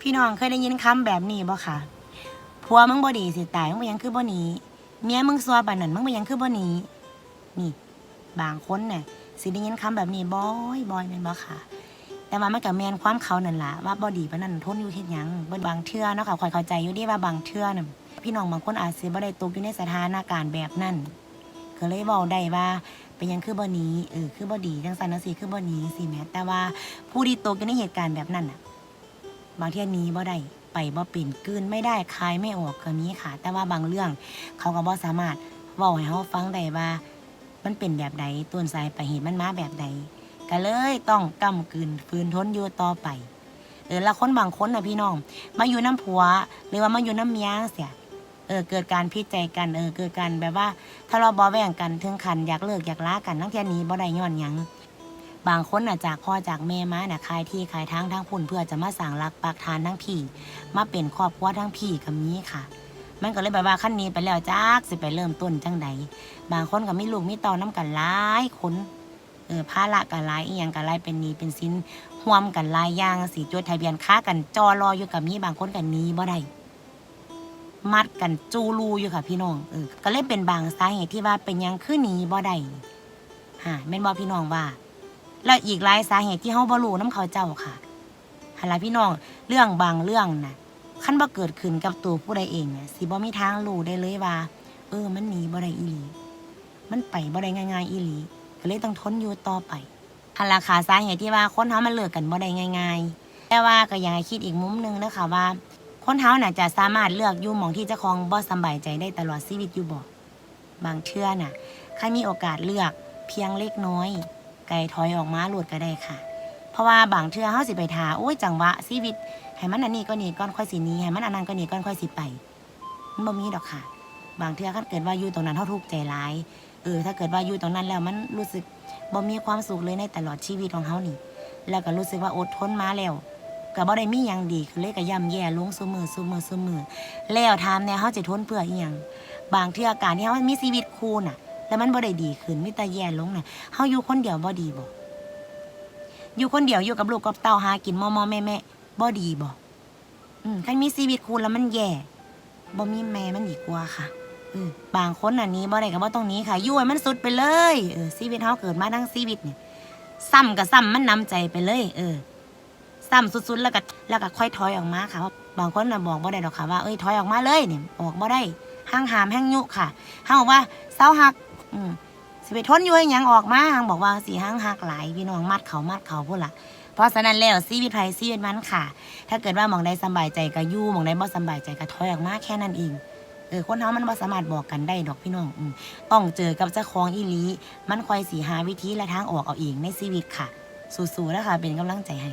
พี่น้องเคยได้ยินคำแบบนี้บ่ค่ะผัวมึงบ่ดีสิตายมึงบ่ยังคือบ่หนีเมียมึงซัวปานนั้นมึงบ่ยังคือบ่หนีนี่ บางคนเนี่ยสิได้ยินคำแบบนี้บ่อยบ่อยแม่นบ่ค่ะ แต่ว่ามันก็แมนความเขานั่นล่ะว่าบ่ดีปานนั้นทนอยู่เฮ็ดหยังบ่บางเทื่อเนาะค่ะข่อยเข้าใจอยู่ดีว่าบางเทื่อน่ะพี่น้องบางคนอาจสิบ่ได้ตกอยู่ในสถานการณ์แบบนั้นก็เลยเว้าได้ว่าเป็นยังคือบ่หนีเออคือบ่ดีจังซั่นจังซี่คือบ่หนีสิแม่แต่ว่าผู้ที่ตกอยู่ในเหตุการณ์แบบนั้นน่ะ บางเที่ยนี้บ่ได้ไปบ่เป็นกืนไม่ได้คายไม่ออกก็มีค่ะ แต่ว่าบางเรื่องเขาก็บ่สามารถเว้าให้เฮาฟังได้ว่ามันเป็นแบบใดต้นสายปลายเหตุมันมาแบบใดก็เลยต้องกำกืนฝืนทนอยู่ต่อไปเออแล้วคนบางคนนะพี่น้อง มาอยู่น้ำผัว หรือว่ามาอยู่น้ำเมียเสียเออเกิดการพิดใจกันเออเกิดการแบบว่าทะเลาะเบาะแว้งกันถึงขันอยากเลิกอยากล้ากันทั้งเที่ยหนี้บ่ได้ย้อนยัง บางคนน่ะจากพ่อจากแม่มาน่ะขายที่ขายทางทั้งพุ่นเพื่อจะมาสั่งรักปักทานทั้งพี่ มาเป็นครอบครัวทั้งพี่กับมีค่ะ มันก็เลยแบบว่าขั้นนี้ไปแล้วจักสิไปเริ่มต้นจังใดบางคนก็มีลูกมีเต่อน้ำกันหลายคนเออภาระกันหลายอีหยังกันหลายเป็นหนี้เป็นสินห่วมกันหลายอย่างสีจดทะเบียนค้ากันจอรออยู่กับมีบางคนกันนี้บ่ได้มัดกันจูรูอยู่ค่ะพี่น้องเออก็เลยเป็นบางสาเหตุที่ว่าเป็นยังคือหนีบ่ได้ฮะแม่นบ่พี่น้องว่า แล้วอีกหลายสาเหตุที่เฮาบ่รู้นํเขาเจ้าค่ะหันล่ะพี่น้องเรื่องบางเรื่องนะคันบ่เกิดขึ้นกับตัวผู้ใดเองเนี่ยสิบ่มีทางรู้ได้เลยว่า เออมันหนีบ่ได้อีหลี มันไปบ่ได้ง่าย ๆ อีหลี ก็เลยต้องทนอยู่ต่อไปหันล่ะค่ะสาเหตุที่ว่าคนเฮามันเลิกกันบ่ได้ง่าย ๆ แต่ว่าก็อยากคิดอีกมุมหนึงนะคะว่า คนเฮาน่ะจะสามารถเลือกอยู่หมองที่เจ้าของบ่สบายใจได้ตลอดชีวิตอยู่บ่บางเทื่อน่ะใครมีโอกาสเลือกเพียงเล็กน้อย ไก่ถอยออกมาหลุดก็ได้ค่ะ เพราะว่าบางเทื่อเฮาสิไปทาโอ้ยจังหวะชีวิตให้มันอันนี้ก็นี่ก่อนค่อยสินี้ให้มันอันนั้นก็นี่ก่อนค่อยสิไปมันบ่มีดอกค่ะ บางเทื่อคันเกิดว่าอยู่ตรงนั้นเฮาทุกข์ใจร้ายเออถ้าเกิดว่าอยู่ตรงนั้นแล้วมันรู้สึกบ่มีความสุขเลยในตลอดชีวิตของเฮานี่ แล้วก็รู้สึกว่าอดทนมาแล้วก็บ่ได้มีหยังดีขึ้นเลยก็ย่ำแย่ลงซุมือซุมือซุมือแล้วถามแน่เฮาจะทนเพื่ออีหยังบางเทื่อการที่เฮามีชีวิตคู่น่ะ แล้วมันบ่ได้ดีขึ้นมีแต่แย่ลงน่ะเฮาอยู่คนเดียวบ่ดีบ่อยู่คนเดียวอยู่กับลูกกับเต้าหากินมอมอแม่แม่บ่ดีบ่อืมคันมีชีวิตคู่แล้วมันแย่บ่มีแม่มันดีกว่าค่ะเออบางคนอันนี้บ่ได้ก็บ่ต้องนี้ค่ะอยู่ให้มันสุดไปเลยเออชีวิตเฮาเกิดมาทั้งชีวิตเนี่ยซ้ำกับซ้ำมันนำใจไปเลย เออซ้ำสุดๆแล้วก็แล้วก็ค่อยถอยออกมาค่ะว่าบางคนน่ะบอกบ่ได้ดอกค่ะว่าเอ้ยถอยออกมาเลยเนี่ยออกบ่ได้ห้างหามแห้งยุค่ะห้าบอกว่าเศร้าหัก อืมสิไปทนอยู่ให้หยังออกมาหังบอกว่าสีห้างหักหลายพี่น้องมัดเขามัดเขาพูดละเพราะฉะนั้นแล้วชีวิตไผชีวิตมันค่ะ ถ้าเกิดว่าหมองใดสำบายใจก็อยู่หมองใดบ่สำบายใจก็ถอยออกมาแค่นั้นเองเออคนเฮามันบ่สามารถบอกกันได้ดอกพี่น้องอืมต้องเจอกับเจ้าของอีหลีมันคอยสีหาวิธีและทางออกเอาเองในชีวิตค่ะ สู้ๆนะคะเป็นกำลังใจให้